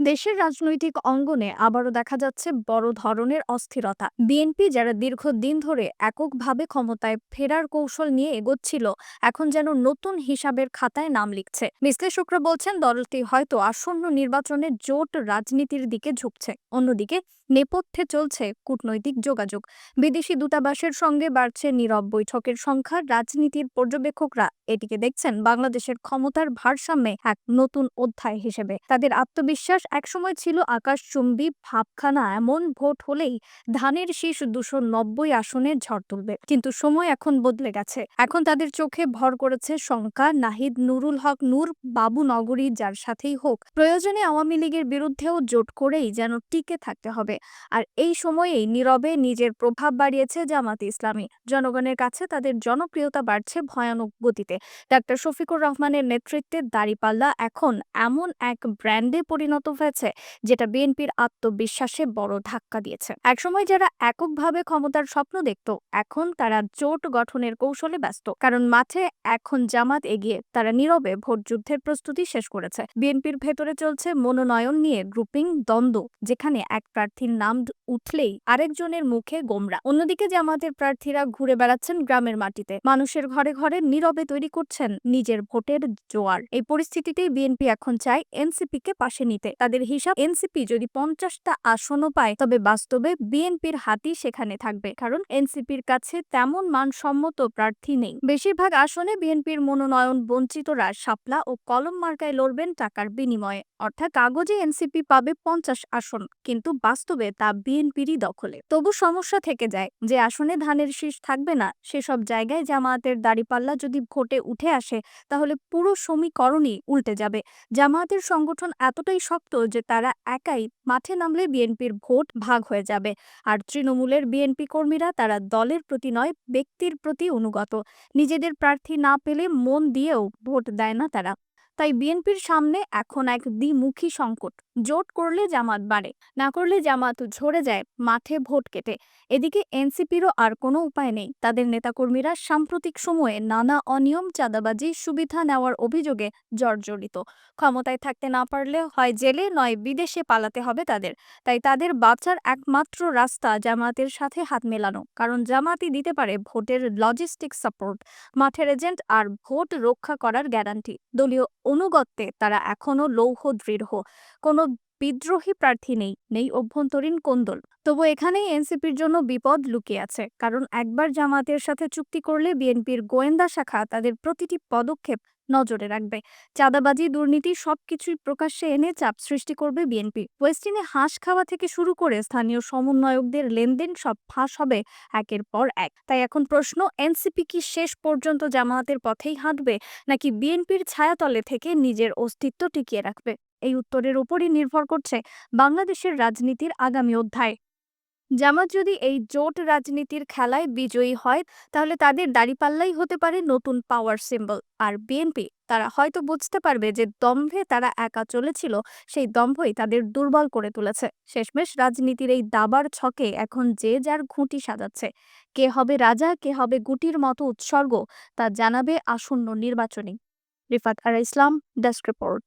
দেশের রাজনৈতিক অঙ্গনে আবারও দেখা যাচ্ছে বড় ধরনের অস্থিরতা। বিএনপি যারা দীর্ঘদিন ধরে এককভাবে ক্ষমতায় ফেরার কৌশল নিয়ে এগোচ্ছিল, এখন যেন নতুন হিসাবের খাতায় নাম লিখছে। বিশ্লেষকরা বলছেন, দলটি হয়তো আসন্ন নির্বাচনে জোট রাজনীতির দিকে ঝুঁকছে। অন্যদিকে, নেপথ্যে চলছে কূটনৈতিক যোগাযোগ। বিদেশি দূতাবাসের সঙ্গে বাড়ছে নীরব বৈঠকের সংখ্যা। রাজনীতির পর্যবেক্ষকরা এটিকে দেখছেন, বাংলাদেশের ক্ষমতার ভারসাম্যে এক নতুন অধ্যায় হিসেবে। তাদের আত্মবিশ্বাস একসময় ছিল আকাশচুম্বী ভাবখানা এমন ভোট হলেই ধানের শীষ দুশো নব্বই আসনে ঝড় তুলবে। কিন্তু সময় এখন বদলে গেছে। এখন তাদের চোখে ভর করেছে শঙ্কা, নাহিদ, নুরুল হক, নূর, বাবু নগরী যার সাথেই হোক। প্রয়োজনে আওয়ামী লীগের বিরুদ্ধেও জোট করেই যেন টিকে থাকতে হবে। আর এই সময়েই নীরবে নিজের প্রভাব বাড়িয়েছে জামাতে ইসলামী। জনগণের কাছে তাদের জনপ্রিয়তা বাড়ছে ভয়ানক গতিতে। ডাক্তার শফিকুর রহমানের নেতৃত্বে দাঁড়িপাল্লা এখন এমন এক ব্র্যান্ডে পরিণত হয়েছে, যেটা বিএনপির আত্মবিশ্বাসে বড় ধাক্কা দিয়েছে। একসময় যারা এককভাবে ক্ষমতার স্বপ্ন দেখত, এখন তারা জোট গঠনের কৌশলে ব্যস্ত। কারণ মাঠে এখন জামাত এগিয়ে তারা নীরবে ভোট যুদ্ধের প্রস্তুতি শেষ করেছে। বিএনপির ভেতরে চলছে মনোনয়ন নিয়ে গ্রুপিং দ্বন্দ্ব, যেখানে এক প্রার্থীর নাম উঠলেই আরেকজনের মুখে গোমরা। অন্যদিকে জামাতের প্রার্থীরা ঘুরে বেড়াচ্ছেন গ্রামের মাটিতে। মানুষের ঘরে ঘরে নীরবে তৈরি করছেন নিজের ভোটের জোয়ার। এই পরিস্থিতিতেই বিএনপি এখন চায় এনসিপি কে পাশে নিতে। তাদের হিসাব এনসিপি যদি পঞ্চাশটা আসনও পায়, তবে বাস্তবে বিএনপির হাতই সেখানে থাকবে। কারণ এনসিপির কাছে তেমন মানসম্মত প্রার্থী নেই। বেশিরভাগ আসনে বিএনপির মনোনয়ন বঞ্চিতরা শাপলা ও কলম মার্কায় লড়বেন টাকার বিনিময়ে। অর্থাৎ কাগজে এনসিপি পাবে পঞ্চাশ আসন, কিন্তু বাস্তবে তা বিএনপিরই দখলে। তবু সমস্যা থেকে যায়, যে আসনে ধানের শীষ থাকবে না, সেসব জায়গায় জামায়াতের দাড়িপাল্লা যদি ভোটে উঠে আসে, তাহলে পুরো সমীকরণই উল্টে যাবে। জামায়াতের সংগঠন এতটাই শক্ত যে তারা একাই মাঠে নামলে বিএনপির ভোট ভাগ হয়ে যাবে। আর তৃণমূলের বিএনপি কর্মীরা তারা দলের প্রতি নয়, ব্যক্তির প্রতি অনুগত। নিজেদের প্রার্থী না পেলে মন দিয়েও ভোট দেয় না তারা। তাই বিএনপির সামনে এখন এক দ্বিমুখী সংকট। জোট করলে জামাত বাড়ে, না করলে জামাত ঝরে যায় মাঠে ভোট কেটে। এদিকে এনসিপিরও আর কোনো উপায় নেই। তাদের নেতাকর্মীরা সাম্প্রতিক সময়ে নানা অনিয়ম, চাঁদাবাজি, সুবিধা নেওয়ার অভিযোগে জর্জরিত। ক্ষমতায় থাকতে না পারলে হয় জেলে, নয় বিদেশে পালাতে হবে তাদের। তাই তাদের বাঁচার একমাত্র রাস্তা জামাতের সাথে হাত মেলানো। কারণ জামাতই দিতে পারে ভোটের লজিস্টিক সাপোর্ট। মাঠের এজেন্ট আর ভোট রক্ষা করার গ্যারান্টি। দলীয় অনুগত্যে তারা এখনও লৌহ দৃঢ়। কোনো বিদ্রোহী প্রার্থী নেই নেই অভ্যন্তরীণ কোন্দল। তবু এখানেই এনসিপির জন্য বিপদ লুকিয়ে আছে, কারণ একবার জামাতের সাথে চুক্তি করলে বিএনপির গোয়েন্দা শাখা তাদের প্রতিটি পদক্ষেপ নজরে রাখবে। চাঁদাবাজি, দুর্নীতি সবকিছুই প্রকাশ্যে এনে চাপ সৃষ্টি করবে বিএনপি। ওয়েস্টিনে হাঁস খাওয়া থেকে শুরু করে স্থানীয় সমন্বয়কদের লেনদেন সব ফাঁস হবে একের পর এক। তাই এখন প্রশ্ন, এনসিপি কি শেষ পর্যন্ত জামায়াতের পথেই হাঁটবে, নাকি বিএনপির ছায়াতলে থেকে নিজের অস্তিত্ব টিকিয়ে রাখবে? এই উত্তরের উপরই নির্ভর করছে বাংলাদেশের রাজনীতির আগামী অধ্যায়। জামাত যদি এই জোট রাজনীতির খেলায় বিজয়ী হয়, তাহলে তাদের দাড়িপাল্লাই হতে পারে নতুন পাওয়ার সিম্বল আর বিএনপি তারা হয়তো বুঝতে পারবে যে দম্ভে তারা একা চলেছিল, সেই দম্ভই তাদের দুর্বল করে তুলেছে। শেষমেশ রাজনীতির এই দাবার ছকে এখন যে যার ঘুঁটি সাজাচ্ছে। কে হবে রাজা, কে হবে গুটির মতো উৎসর্গ, তা জানাবে আসন্ন নির্বাচনী। রিফাত আর ইসলাম, ডেস্ক রিপোর্ট।